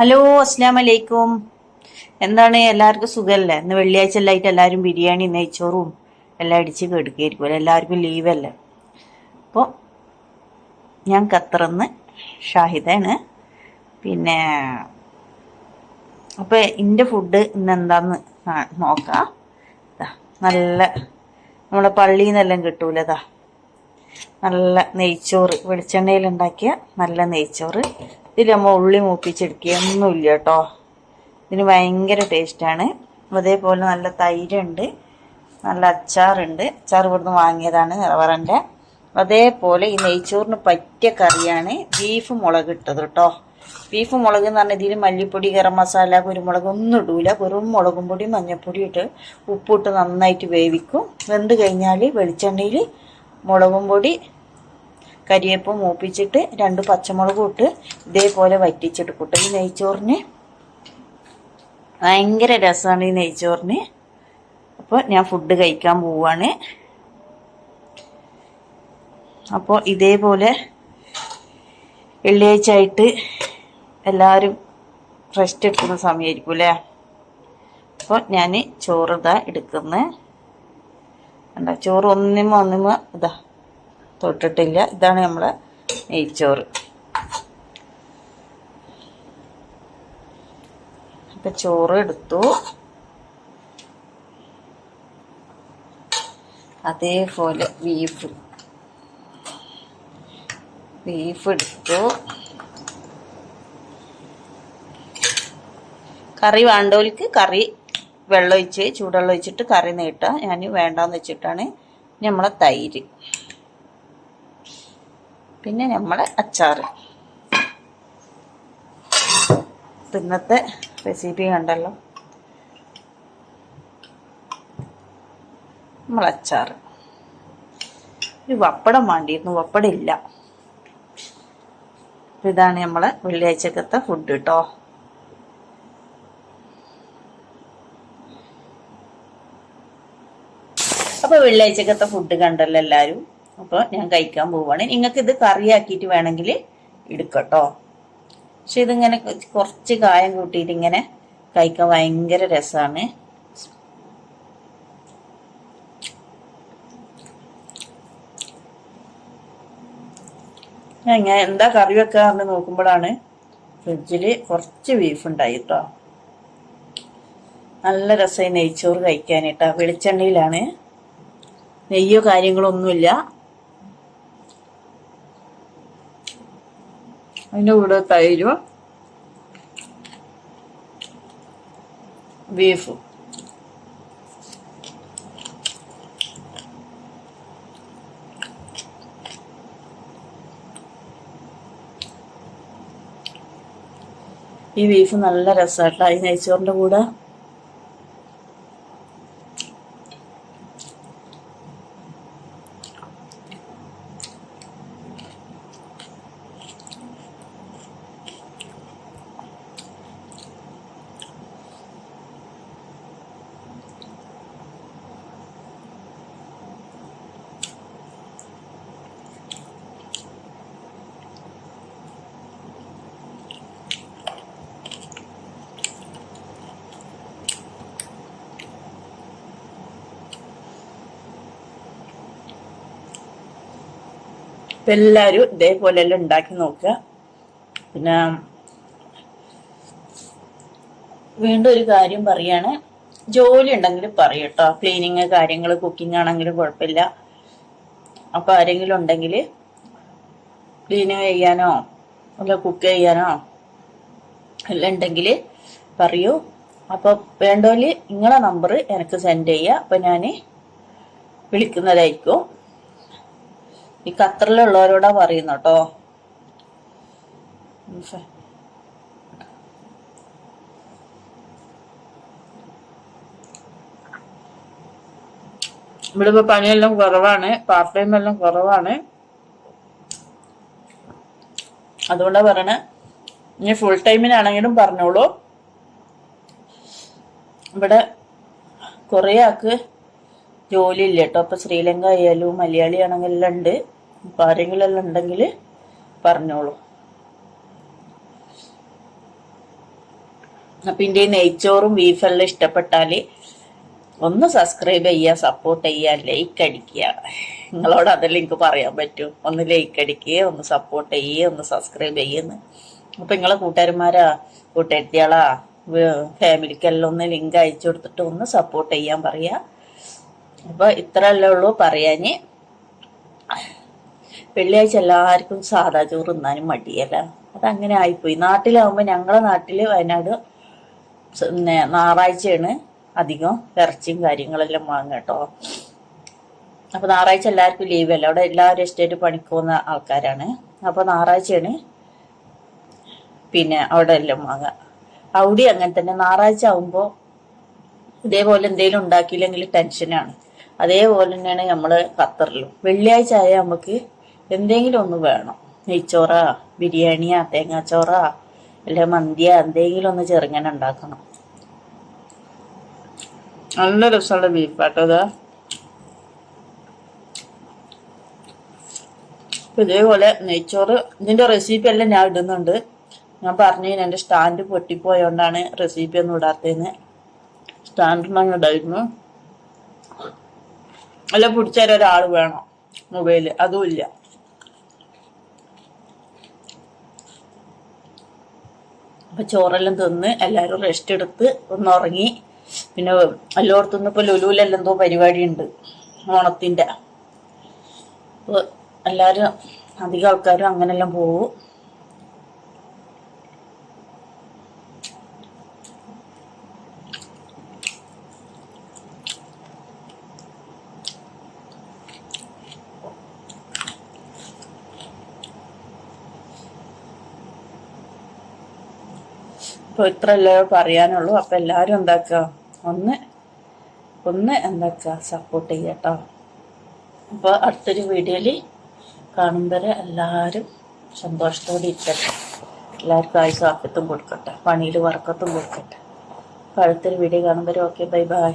Hello അസ്സാം വലൈക്കും എന്താണ് എല്ലാവർക്കും സുഖമല്ലേ ഇന്ന് വെള്ളിയാഴ്ച എല്ലായിട്ട് എല്ലാവരും ബിരിയാണി നെയ്ച്ചോറും എല്ലാം അടിച്ച് കെടുക്കുകയായിരിക്കും എല്ലാവർക്കും ലീവല്ലേ? അപ്പോൾ ഞാൻ ഖത്തറന്ന് ഷാഹിദാണ്. പിന്നെ അപ്പോൾ എന്റെ ഫുഡ് ഇന്ന് എന്താന്ന് നോക്കാം. നല്ല നമ്മളെ പള്ളിയിൽ നിന്നെല്ലാം കിട്ടൂലതാ നല്ല നെയ്ച്ചോറ് വെളിച്ചെണ്ണയിൽ ഉണ്ടാക്കിയ നല്ല നെയ്ച്ചോറ്. ഇതിൽ നമ്മൾ ഉള്ളി മൂപ്പിച്ചെടുക്കുക. ഒന്നുമില്ല കേട്ടോ ഇതിന് ഭയങ്കര ടേസ്റ്റാണ് അതേപോലെ നല്ല തൈരുണ്ട്. നല്ല അച്ചാറുണ്ട്. അച്ചാർ ഇവിടുന്ന് വാങ്ങിയതാണ് നിറവറന്റെ അതേപോലെ ഈ നെയ്ച്ചോറിന് പറ്റിയ കറിയാണ് ബീഫ് മുളക് ഇട്ടത് കേട്ടോ ബീഫ് മുളക് എന്ന് പറഞ്ഞാൽ ഇതിൽ മല്ലിപ്പൊടി ഗരം മസാല കുരുമുളക് ഒന്നും ഇടൂല. വെറും മുളകും പൊടി മഞ്ഞൾപ്പൊടി ഇട്ട് ഉപ്പിട്ട് നന്നായിട്ട് വേവിക്കും. വെന്ത് കഴിഞ്ഞാൽ വെളിച്ചെണ്ണയിൽ മുളകും പൊടി കരിയേപ്പ് മൂപ്പിച്ചിട്ട് രണ്ട് പച്ചമുളകും ഇട്ട് ഇതേപോലെ വറ്റിച്ചെടുക്കട്ടെ ഈ നെയ്ച്ചോറിന്. ഭയങ്കര രസമാണ് ഈ നെയ്ച്ചോറിന്. അപ്പോൾ ഞാൻ ഫുഡ് കഴിക്കാൻ പോവാണ്. അപ്പോൾ ഇതേപോലെ വെള്ളിയാഴ്ച ആയിട്ട് എല്ലാവരും റെസ്റ്റ് എടുക്കുന്ന സമയമായിരിക്കും അല്ലേ? അപ്പോൾ ഞാൻ ചോറ് ഇതാ എടുക്കുന്നത് എന്താ ചോറ് ഒന്നിമ ഒന്നിമ ഇതാ തൊട്ടിട്ടില്ല. ഇതാണ് നമ്മളെ നെയ്ച്ചോറ്. അപ്പം ചോറ് എടുത്തു. അതേപോലെ ബീഫ്. ബീഫ് എടുത്തു. കറി വേണ്ടവർക്ക് കറി വെള്ളം ഒഴിച്ച് ചൂടുവെള്ളം ഒഴിച്ചിട്ട് കറി നീട്ടാം. ഞാൻ വേണ്ടാന്ന് വെച്ചിട്ടാണ് നമ്മളെ തൈര്. പിന്നെ നമ്മളെ അച്ചാർ ഇന്നത്തെ റെസിപ്പി കണ്ടല്ലോ. നമ്മളെ അച്ചാറ്. ഒരു വപ്പടം വേണ്ടിയിരുന്നു വപ്പടം ഇല്ല. ഇതാണ് നമ്മളെ വെള്ളിയാഴ്ചക്കത്തെ ഫുഡ് കേട്ടോ അപ്പൊ വെള്ളിയാഴ്ചക്കത്തെ ഫുഡ് കണ്ടല്ലോ എല്ലാരും. അപ്പൊ ഞാൻ കഴിക്കാൻ പോവാണ്. നിങ്ങൾക്ക് ഇത് കറിയാക്കിയിട്ട് വേണമെങ്കിൽ എടുക്കട്ടോ. പക്ഷെ ഇതിങ്ങനെ കുറച്ച് കായം കൂട്ടിയിട്ട് ഇങ്ങനെ കഴിക്കാൻ ഭയങ്കര രസമാണ് ഞാൻ എന്താ കറി വെക്കാറുണ്ട് നോക്കുമ്പോഴാണ് ഫ്രിഡ്ജിൽ കുറച്ച് ബീഫ് ഉണ്ടായി കേട്ടോ നല്ല രസമായി നെയ്ച്ചോറ് കഴിക്കാനായിട്ടാ. വെളിച്ചെണ്ണയിലാണ്. നെയ്യോ കാര്യങ്ങളോ അതിന്റെ കൂടെ തൈരും ബീഫും. ഈ ബീഫ് നല്ല രസമാട്ടോ ഈ നെയ്ച്ചോറിന്റെ കൂടെ ഇപ്പം എല്ലാവരും ഇതേപോലെ എല്ലാം ഉണ്ടാക്കി നോക്കുക. പിന്നെ വീണ്ടും ഒരു കാര്യം പറയാണ്. ജോലി ഉണ്ടെങ്കിൽ പറയട്ടോ ക്ലീനിങ് കാര്യങ്ങൾ കുക്കിംഗ് ആണെങ്കിലും കുഴപ്പമില്ല. അപ്പൊ ആരെങ്കിലും ഉണ്ടെങ്കിൽ ക്ലീനിങ് ചെയ്യാനോ അല്ല കുക്ക് ചെയ്യാനോ എല്ലാം ഉണ്ടെങ്കിൽ പറയൂ. അപ്പൊ വേണ്ടോൽ നിങ്ങളെ നമ്പർ എനിക്ക് സെൻഡ് ചെയ്യുക. അപ്പൊ ഞാൻ വിളിക്കുന്നതായിരിക്കും. ഈ ഖത്തറിലുള്ളവരോടാ പറയുന്നു കേട്ടോ. ഇവിടെ ഇപ്പൊ പണിയെല്ലാം കുറവാണ് പാർട്ട് ടൈം എല്ലാം കുറവാണ്. അതുകൊണ്ടാ പറയണേ ഇനി ഫുൾ ടൈമിനാണെങ്കിലും പറഞ്ഞോളൂ. ഇവിടെ കുറേ ആൾക്ക് ജോലി ഇല്ല കേട്ടോ. അപ്പൊ ശ്രീലങ്ക ആയാലും മലയാളി ആണെങ്കിലും ഉണ്ട്. എല്ലാം ഉണ്ടെങ്കിൽ പറഞ്ഞോളൂ. അപ്പം ഇതിന്റെ നെയ്ച്ചോറും ബീഫെല്ലാം ഇഷ്ടപ്പെട്ടാൽ ഒന്ന് സബ്സ്ക്രൈബ് ചെയ്യുക സപ്പോർട്ട് ചെയ്യുക ലൈക്ക് അടിക്കുക. നിങ്ങളോട് അതെല്ലാം എനിക്ക് പറയാൻ പറ്റും. ഒന്ന് ലൈക്ക് അടിക്കുക ഒന്ന് സപ്പോർട്ട് ചെയ്യുക ഒന്ന് സബ്സ്ക്രൈബ് ചെയ്യുന്നു അപ്പം നിങ്ങളെ കൂട്ടുകാരന്മാരാ കൂട്ടുകാരികളാ ഫാമിലിക്കെല്ലാം ഒന്ന് ലിങ്ക് അയച്ചു കൊടുത്തിട്ട് ഒന്ന് സപ്പോർട്ട് ചെയ്യാൻ പറയുക അപ്പോൾ ഇത്രയല്ലേ ഉള്ളൂ പറയാന്. വെള്ളിയാഴ്ച എല്ലാവർക്കും സാധാ ചോറ് തിന്നാനും മടിയല്ല. അതങ്ങനെ ആയിപ്പോയി. നാട്ടിലാവുമ്പോൾ ഞങ്ങളെ നാട്ടിൽ വയനാട് പിന്നെ ഞായറാഴ്ചയാണ് അധികം ഇറച്ചിയും കാര്യങ്ങളെല്ലാം വാങ്ങുക കേട്ടോ. അപ്പൊ ഞായറാഴ്ച എല്ലാവർക്കും ലീവ് അല്ല? അവിടെ എല്ലാവരും എസ്റ്റേറ്റ് പണിക്ക് പോകുന്ന ആൾക്കാരാണ്. അപ്പൊ ഞായറാഴ്ചയാണ് പിന്നെ അവിടെ എല്ലാം വാങ്ങുക. അവിടെ അങ്ങനെ തന്നെ. ഞായറാഴ്ച ആവുമ്പോൾ ഇതേപോലെ എന്തെങ്കിലും ഉണ്ടാക്കിയില്ലെങ്കിൽ ടെൻഷനാണ് അതേപോലെ തന്നെയാണ് നമ്മൾ ഖത്തറിലും. വെള്ളിയാഴ്ച ആയാൽ നമുക്ക് എന്തെങ്കിലും ഒന്ന് വേണം. നെയ്ച്ചോറാ ബിരിയാണിയാ തേങ്ങാച്ചോറാ അല്ലെ മന്തിയാ എന്തെങ്കിലും ഒന്ന് ചെറുങ്ങനെ ഉണ്ടാക്കണം. നല്ല രസമുള്ള ബീഫാട്ടോ അതാ ഇതേപോലെ നെയ്ച്ചോറ് ഇതിന്റെ റെസിപ്പി എല്ലാം ഞാൻ ഇടുന്നുണ്ട്. ഞാൻ പറഞ്ഞു എന്റെ സ്റ്റാൻഡ് പൊട്ടിപ്പോയോണ്ടാണ് റെസിപ്പി ഒന്നും ഇടാത്തതെന്ന്. സ്റ്റാൻഡ് ഇടായിരുന്നു. അല്ല പിടിച്ചാൽ ഒരാൾ വേണം മൊബൈൽ. അതും അപ്പൊ ചോറെല്ലാം തിന്ന് എല്ലാരും റെസ്റ്റ് എടുത്ത് ഒന്ന് ഉറങ്ങി പിന്നെ എല്ലായിടത്തും ഇപ്പൊ ലുലുവിലെല്ലാം എന്തോ പരിപാടി ഉണ്ട് ഓണത്തിന്റെ. അപ്പൊ എല്ലാരും അധികം ആൾക്കാരും അങ്ങനെല്ലാം പോവും. ഇപ്പൊ ഇത്രയല്ലേ പറയാനുള്ളൂ. അപ്പൊ എല്ലാരും എന്താക്കുക ഒന്ന് ഒന്ന് എന്താക്കുക സപ്പോർട്ട് ചെയ്യട്ടോ. അപ്പൊ അടുത്തൊരു വീഡിയോയിൽ കാണുമ്പോൾ എല്ലാവരും സന്തോഷത്തോടെ ഇരിക്കട്ടെ. എല്ലാവർക്കും ആയുസ് ആക്കത്തും കൊടുക്കട്ടെ. പണിയിൽ വർക്കത്തും കൊടുക്കട്ടെ. അപ്പൊ അടുത്തൊരു വീഡിയോ കാണുമ്പോൾ ഓക്കെ ബൈ ബൈ